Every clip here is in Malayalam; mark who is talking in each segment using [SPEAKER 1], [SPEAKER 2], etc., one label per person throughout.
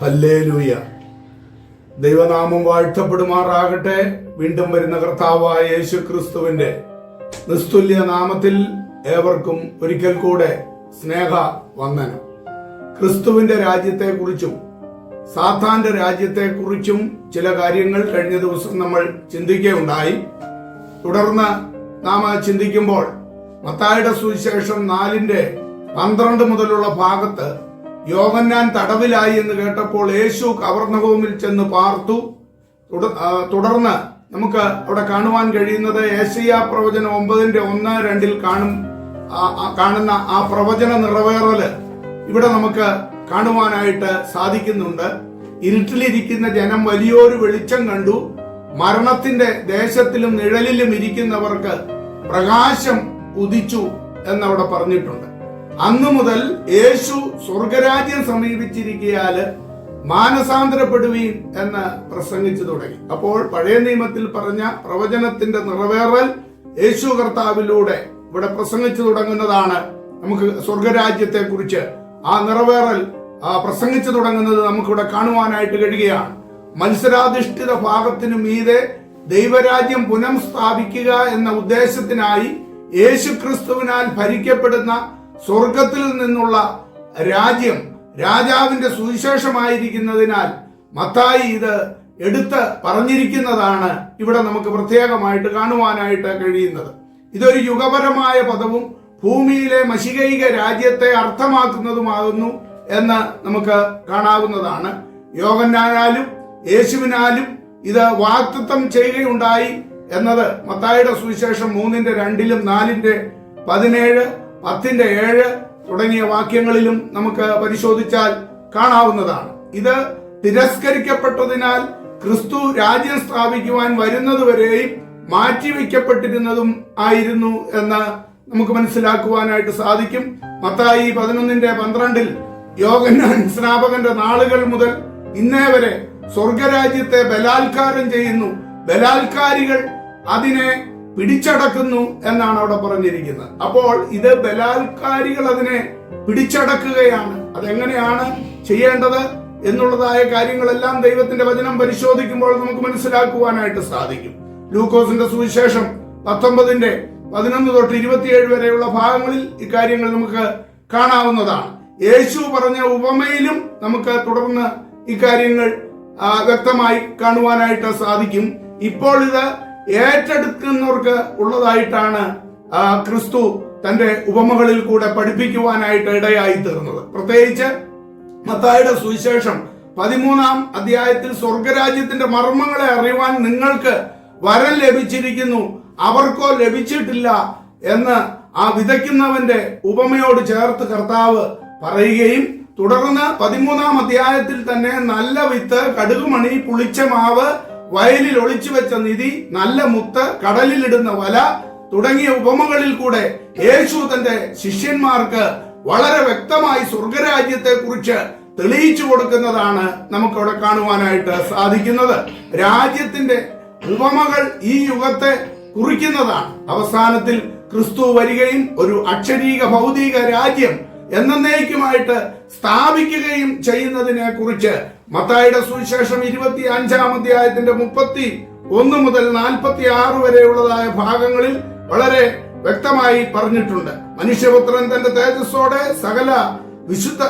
[SPEAKER 1] ഹല്ലേലൂയ. ദൈവനാമം വാഴ്ത്തപ്പെടുമാറാകട്ടെ. വീണ്ടും വരുന്ന കർത്താവായ യേശു ക്രിസ്തുവിന്റെ നിസ്തുല്യ നാമത്തിൽ ഏവർക്കും ഒരിക്കൽ കൂടെ സ്നേഹ വന്ദനം ക്രിസ്തുവിന്റെ രാജ്യത്തെക്കുറിച്ചും സാത്താന്റെ രാജ്യത്തെക്കുറിച്ചും ചില കാര്യങ്ങൾ കഴിഞ്ഞ ദിവസം നമ്മൾ ചിന്തിക്കുകയുണ്ടായി. തുടർന്ന് നാം ചിന്തിക്കുമ്പോൾ മത്തായുടെ സുവിശേഷം നാലിന്റെ പന്ത്രണ്ട് മുതലുള്ള ഭാഗത്ത് യോഹന്നാൻ തടവിലായി എന്ന് കേട്ടപ്പോൾ യേശു കവർണഭൂമിൽ ചെന്ന് പാർത്തു. തുടർന്ന് നമുക്ക് അവിടെ കാണുവാൻ കഴിയുന്നത് ഏഷ്യ പ്രവചനം ഒമ്പതിന്റെ ഒന്ന് രണ്ടിൽ കാണും കാണുന്ന ആ പ്രവചന നിറവേറൽ ഇവിടെ നമുക്ക് കാണുവാനായിട്ട് സാധിക്കുന്നുണ്ട്. ഇരുട്ടിലിരിക്കുന്ന ജനം വലിയൊരു വെളിച്ചം കണ്ടു. മരണത്തിന്റെ ദേശത്തിലും നിഴലിലും ഇരിക്കുന്നവർക്ക് പ്രകാശം ഉദിച്ചു എന്നവിടെ പറഞ്ഞിട്ടുണ്ട്. അന്നു മുതൽ യേശു സ്വർഗരാജ്യം സമീപിച്ചിരിക്കയാൽ മാനസാന്തരപ്പെടുവീൻ എന്ന് പ്രസംഗിച്ചു തുടങ്ങി. അപ്പോൾ പഴയ നിയമത്തിൽ പറഞ്ഞ പ്രവചനത്തിന്റെ നിറവേറൽ യേശു കർത്താവിലൂടെ ഇവിടെ പ്രസംഗിച്ചു തുടങ്ങുന്നതാണ് നമുക്ക് സ്വർഗരാജ്യത്തെ കുറിച്ച് ആ നിറവേറൽ പ്രസംഗിച്ചു തുടങ്ങുന്നത് നമുക്കിവിടെ കാണുവാനായിട്ട് കഴിയുകയാണ്. മത്സരാധിഷ്ഠിത ഭാഗത്തിനു മീതെ ദൈവരാജ്യം പുനഃസ്ഥാപിക്കുക എന്ന ഉദ്ദേശത്തിനായി യേശു ക്രിസ്തുവിനാൽ ഭരിക്കപ്പെടുന്ന സ്വർഗത്തിൽ നിന്നുള്ള രാജ്യം രാജാവിന്റെ സുവിശേഷമായിരിക്കുന്നതിനാൽ മത്തായി ഇത് എടുത്ത് പറഞ്ഞിരിക്കുന്നതാണ് ഇവിടെ നമുക്ക് പ്രത്യേകമായിട്ട് കാണുവാനായിട്ട് കഴിയുന്നത്. ഇതൊരു യുഗപരമായ പദവും ഭൂമിയിലെ മഷികൈക രാജ്യത്തെ അർത്ഥമാക്കുന്നതുമാകുന്നു എന്ന് നമുക്ക് കാണാവുന്നതാണ്. യോഗനാലും യേശുവിനാലും ഇത് വാക്തത്വം ചെയ്യുകയുണ്ടായി എന്നത് മത്തായിയുടെ സുവിശേഷം മൂന്നിന്റെ രണ്ടിലും നാലിന്റെ പതിനേഴ് പത്തിന്റെ ഏഴ് തുടങ്ങിയ വാക്യങ്ങളിലും നമുക്ക് പരിശോധിച്ചാൽ കാണാവുന്നതാണ്. ഇത് തിരസ്കരിക്കപ്പെട്ടതിനാൽ ക്രിസ്തു രാജ്യം സ്ഥാപിക്കുവാൻ വരുന്നതുവരെയും മാറ്റിവെക്കപ്പെട്ടിരുന്നതും ആയിരുന്നു എന്ന് നമുക്ക് മനസ്സിലാക്കുവാനായിട്ട് സാധിക്കും. മത്തായി പതിനൊന്നിന്റെ പന്ത്രണ്ടിൽ യോഗന്നാൻ സ്നാപകന്റെ നാളുകൾ മുതൽ ഇന്നേ വരെ സ്വർഗരാജ്യത്തെ ബലാത്കാരം ചെയ്യുന്നു. ബലാത്കാരികൾ അതിനെ പിടിച്ചടക്കുന്നു എന്നാണ് അവിടെ പറഞ്ഞിരിക്കുന്നത്. അപ്പോൾ ഇത് ബലാത്കാരികൾ അതിനെ പിടിച്ചടക്കുകയാണ്. അതെങ്ങനെയാണ് ചെയ്യേണ്ടത് എന്നുള്ളതായ കാര്യങ്ങളെല്ലാം ദൈവത്തിന്റെ വചനം പരിശോധിക്കുമ്പോൾ നമുക്ക് മനസ്സിലാക്കുവാനായിട്ട് സാധിക്കും. ലൂക്കോസിന്റെ സുവിശേഷം പത്തൊമ്പതിന്റെ പതിനൊന്ന് തൊട്ട് ഇരുപത്തിയേഴ് വരെയുള്ള ഭാഗങ്ങളിൽ ഇക്കാര്യങ്ങൾ നമുക്ക് കാണാവുന്നതാണ്. യേശു പറഞ്ഞ ഉപമയിലും നമുക്ക് തുടർന്ന് ഇക്കാര്യങ്ങൾ വ്യക്തമായി കാണുവാനായിട്ട് സാധിക്കും. ഇപ്പോൾ ഇത് ഏറ്റെടുക്കുന്നവർക്ക് ഉള്ളതായിട്ടാണ് ക്രിസ്തു തന്റെ ഉപമകളിൽ കൂടെ പഠിപ്പിക്കുവാനായിട്ട് ഇടയായി തീർന്നത് പ്രത്യേകിച്ച് മത്തായുടെ സുവിശേഷം പതിമൂന്നാം അധ്യായത്തിൽ സ്വർഗരാജ്യത്തിന്റെ മർമ്മങ്ങളെ അറിയുവാൻ നിങ്ങൾക്ക് വരം ലഭിച്ചിരിക്കുന്നു. അവർക്കോ ലഭിച്ചിട്ടില്ല എന്ന് ആ വിതയ്ക്കുന്നവന്റെ ഉപമയോട് ചേർത്ത് കർത്താവ് പറയുകയും തുടർന്ന് പതിമൂന്നാം അധ്യായത്തിൽ തന്നെ നല്ല വിത്ത് കടുകുമണി പുളിച്ച മാവ് വയലിൽ ഒളിച്ചു വെച്ച നിധി നല്ല മുത്ത് കടലിലിടുന്ന വല തുടങ്ങിയ ഉപമകളിൽ കൂടെ യേശു തന്റെ ശിഷ്യന്മാർക്ക് വളരെ വ്യക്തമായി സ്വർഗരാജ്യത്തെ കുറിച്ച് തെളിയിച്ചു കൊടുക്കുന്നതാണ് നമുക്കവിടെ കാണുവാനായിട്ട് സാധിക്കുന്നത്. രാജ്യത്തിന്റെ ഉപമകൾ ഈ യുഗത്തെ കുറിക്കുന്നതാണ്. അവസാനത്തിൽ ക്രിസ്തു വരികയും ഒരു അക്ഷരീക ഭൗതിക രാജ്യം എന്നേക്കുമായിട്ട് സ്ഥാപിക്കുകയും ചെയ്യുന്നതിനെ കുറിച്ച് മത്തായുടെ സുവിശേഷം ഇരുപത്തി അഞ്ചാം അധ്യായത്തിന്റെ മുപ്പത്തി ഒന്ന് മുതൽ നാൽപ്പത്തി ആറ് വരെയുള്ളതായ ഭാഗങ്ങളിൽ വളരെ വ്യക്തമായി പറഞ്ഞിട്ടുണ്ട്. മനുഷ്യപുത്രൻ തന്റെ തേജസ്സോടെ സകല വിശുദ്ധ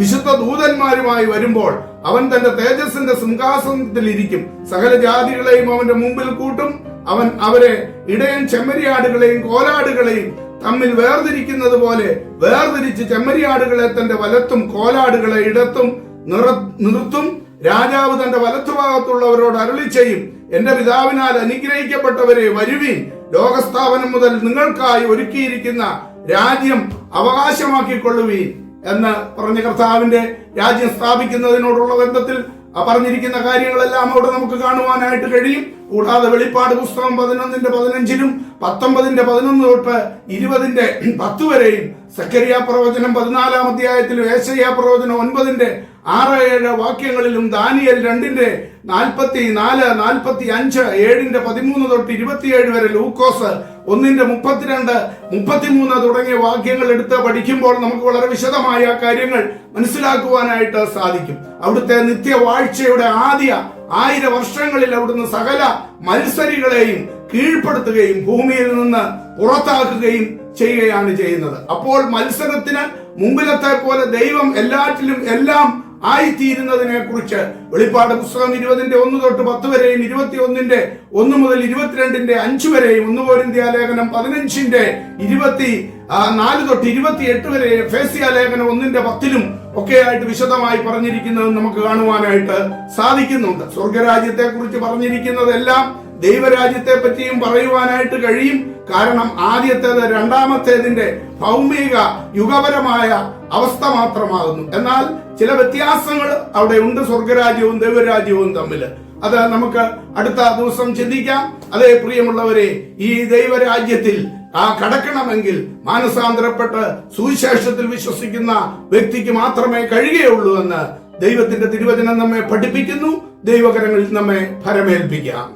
[SPEAKER 1] വിശുദ്ധ ദൂതന്മാരുമായി വരുമ്പോൾ അവൻ തന്റെ തേജസ്സിന്റെ സിംഹാസനത്തിൽ ഇരിക്കും. സകല ജാതികളെയും അവന്റെ മുമ്പിൽ കൂട്ടും. അവൻ അവരെ ഇടയൻ ചെമ്മരിയാടുകളെയും കോലാടുകളെയും തമ്മിൽ വേർതിരിക്കുന്നത് പോലെ വേർതിരിച്ച് ചെമ്മരിയാടുകളെ തന്റെ വലത്തും കോലാടുകളെ ഇടത്തും നിർത്തും രാജാവ് തന്റെ വലത്തുഭാഗത്തുള്ളവരോട് അരുളി ചെയ്യും. എന്റെ പിതാവിനാൽ അനുഗ്രഹിക്കപ്പെട്ടവരെ വരുവീൻ. ലോകസ്ഥാപനം മുതൽ നിങ്ങൾക്കായി ഒരുക്കിയിരിക്കുന്ന രാജ്യം അവകാശമാക്കിക്കൊള്ളുവീൻ എന്ന് പറഞ്ഞ കർത്താവിന്റെ രാജ്യം സ്ഥാപിക്കുന്നതിനോടുള്ള ബന്ധത്തിൽ പറഞ്ഞിരിക്കുന്ന കാര്യങ്ങളെല്ലാം അവിടെ നമുക്ക് കാണുവാനായിട്ട് കഴിയും. കൂടാതെ വെളിപ്പാട് പുസ്തകം പതിനൊന്നിന്റെ പതിനഞ്ചിലും പത്തൊമ്പതിന്റെ പതിനൊന്ന് തൊട്ട് ഇരുപതിന്റെ പത്ത് വരെയും സക്കരിയ പ്രവചനം പതിനാലാം അധ്യായത്തിലും ഏശയ്യ പ്രവചനം ഒൻപതിന്റെ ആറ് ഏഴ് വാക്യങ്ങളിലും ദാനിയൽ രണ്ടിന്റെ നാൽപ്പത്തി നാല് നാൽപ്പത്തി അഞ്ച് ഏഴിന്റെ പതിമൂന്ന് തൊട്ട് ഇരുപത്തിയേഴ് വരെ ലൂക്കോസ് ഒന്നിന്റെ മുപ്പത്തിരണ്ട് മുപ്പത്തിമൂന്ന് തുടങ്ങിയ വാക്യങ്ങൾ എടുത്ത് പഠിക്കുമ്പോൾ നമുക്ക് വളരെ വിശദമായ കാര്യങ്ങൾ മനസ്സിലാക്കുവാനായിട്ട് സാധിക്കും. അവിടുത്തെ നിത്യവാഴ്ചയുടെ ആദ്യ ആയിരം വർഷങ്ങളിൽ അവിടുന്ന് സകല മത്സരികളെയും കീഴ്പ്പെടുത്തുകയും ഭൂമിയിൽ നിന്ന് പുറത്താക്കുകയും ചെയ്യുകയാണ് ചെയ്യുന്നത്. അപ്പോൾ മത്സരത്തിന് മുമ്പിലത്തെ പോലെ ദൈവം എല്ലാറ്റിലും എല്ലാം ആയിത്തീരുന്നതിനെ കുറിച്ച് വെളിപ്പാട് പുസ്തകം ഇരുപതിന്റെ ഒന്ന് തൊട്ട് പത്ത് വരെയും ഇരുപത്തി ഒന്നിന്റെ ഒന്ന് മുതൽ ഇരുപത്തിരണ്ടിന്റെ അഞ്ച് വരെയും ഒന്ന് പോരിന്ത്യാലേഖനം പതിനഞ്ചിന്റെ ഇരുപത്തി നാല് തൊട്ട് ഇരുപത്തി എട്ട് വരെ ഫേസിയ ലേഖനം ഒന്നിന്റെ പത്തിലും ഒക്കെയായിട്ട് വിശദമായി പറഞ്ഞിരിക്കുന്നത് നമുക്ക് കാണുവാനായിട്ട് സാധിക്കുന്നുണ്ട്. സ്വർഗരാജ്യത്തെ കുറിച്ച് പറഞ്ഞിരിക്കുന്നതെല്ലാം ദൈവരാജ്യത്തെ പറ്റിയും പറയുവാനായിട്ട് കഴിയും. കാരണം ആദ്യത്തേത് രണ്ടാമത്തേതിന്റെ ഭൗമിക യുഗപരമായ അവസ്ഥ മാത്രമാകുന്നു. എന്നാൽ ചില വ്യത്യാസങ്ങൾ അവിടെ ഉണ്ട് സ്വർഗരാജ്യവും ദൈവരാജ്യവും തമ്മിൽ അത് നമുക്ക് അടുത്ത ദിവസം ചിന്തിക്കാം. അതേ പ്രിയമുള്ളവരെ ഈ ദൈവരാജ്യത്തിൽ ആ കടക്കണമെങ്കിൽ മാനസാന്തരപ്പെട്ട് സുവിശേഷത്തിൽ വിശ്വസിക്കുന്ന വ്യക്തിക്ക് മാത്രമേ കഴിയുകയുള്ളൂ എന്ന് ദൈവത്തിന്റെ തിരുവചനം നമ്മെ പഠിപ്പിക്കുന്നു. ദൈവകരങ്ങളിൽ നമ്മെ ഫലമേൽപ്പിക്കാം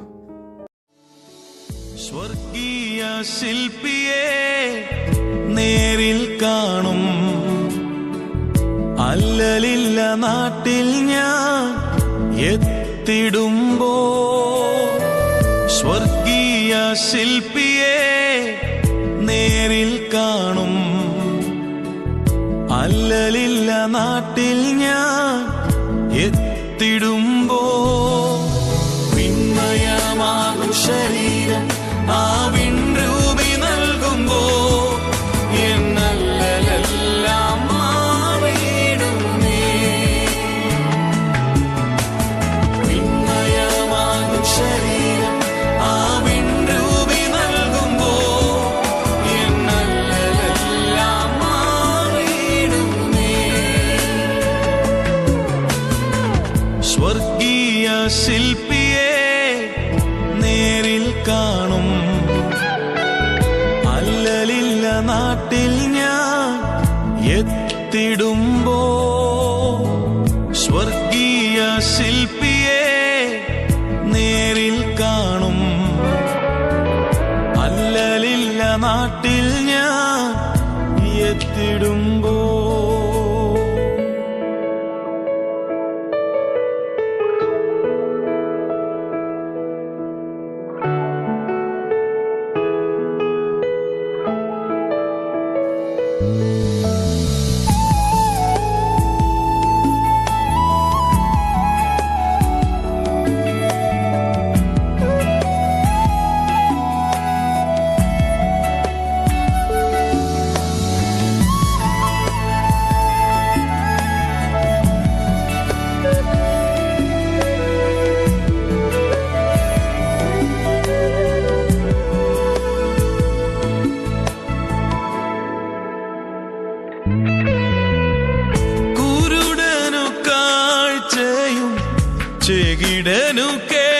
[SPEAKER 2] സ്വർഗീയ ശില്പിയെ നേരിൽ കാണും. അല്ലലില്ല നാട്ടിൽ ഞാൻ എത്തിടുമ്പോ സ്വർഗീയ ശില്പിയെ നേരിൽ കാണും. അല്ലലില്ല നാട്ടിൽ ഞാൻ എത്തിടുമ്പോ നാട്ടിൽ ഞാൻ എത്തിടുമ്പോ സ്വർഗീയ ശില്പിയെ que